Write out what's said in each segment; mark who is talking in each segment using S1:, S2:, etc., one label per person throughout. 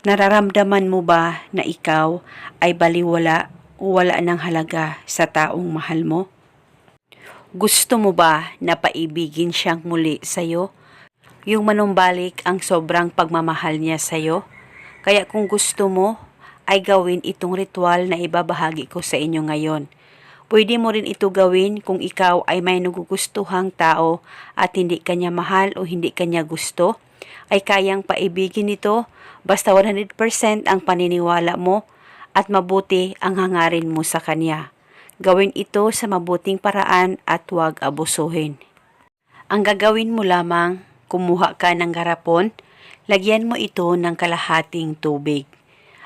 S1: Nararamdaman mo ba na ikaw ay baliwala o wala ng halaga sa taong mahal mo? Gusto mo ba na paibigin siyang muli sa'yo? Yung manumbalik ang sobrang pagmamahal niya sa'yo? Kaya kung gusto mo, ay gawin itong ritual na ibabahagi ko sa inyo ngayon. Pwede mo rin ito gawin kung ikaw ay may nagugustuhang tao at hindi kanya mahal o hindi kanya gusto, ay kayang paibigin ito basta 100% ang paniniwala mo at mabuti ang hangarin mo sa kanya. Gawin ito sa mabuting paraan at huwag abusuhin. Ang gagawin mo lamang, kumuha ka ng garapon, lagyan mo ito ng kalahating tubig.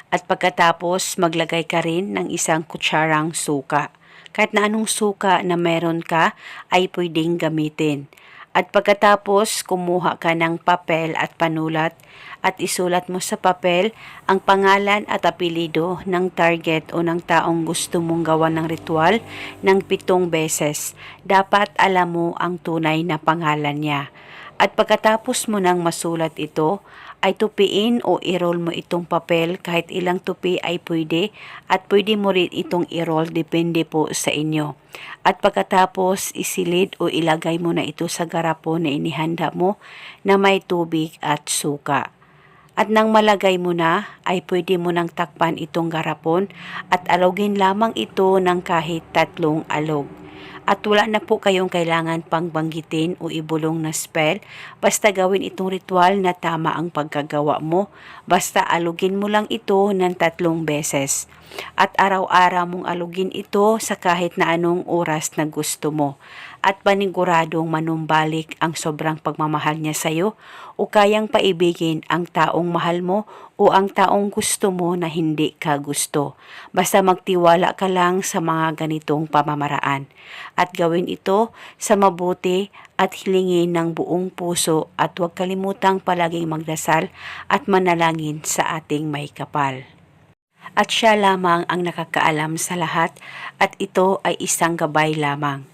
S1: At pagkatapos, maglagay ka rin ng isang kutsarang suka. Kahit na anong suka na meron ka, ay pwedeng gamitin. At pagkatapos, kumuha ka ng papel at panulat at isulat mo sa papel ang pangalan at apelido ng target o ng taong gusto mong gawa ng ritual ng pitong beses. Dapat alam mo ang tunay na pangalan niya. At pagkatapos mo nang masulat ito, ay tupiin o i-roll mo itong papel kahit ilang tupi ay pwede at pwede mo rin itong i-roll depende po sa inyo. At pagkatapos isilid o ilagay mo na ito sa garapon na inihanda mo na may tubig at suka. At nang malagay mo na, ay pwede mo nang takpan itong garapon at alogin lamang ito ng kahit tatlong alog. At wala na po kayong kailangan pang banggitin o ibulong na spell. Basta gawin itong ritual na tama ang pagkagawa mo. Basta alugin mo lang ito ng tatlong beses. At araw-araw mong alugin ito sa kahit na anong oras na gusto mo. At paniguradong manumbalik ang sobrang pagmamahal niya sa'yo o kayang paibigin ang taong mahal mo o ang taong gusto mo na hindi ka gusto. Basta magtiwala ka lang sa mga ganitong pamamaraan at gawin ito sa mabuti at hilingin ng buong puso at huwag kalimutang palaging magdasal at manalangin sa ating may kapal. At siya lamang ang nakakaalam sa lahat at ito ay isang gabay lamang.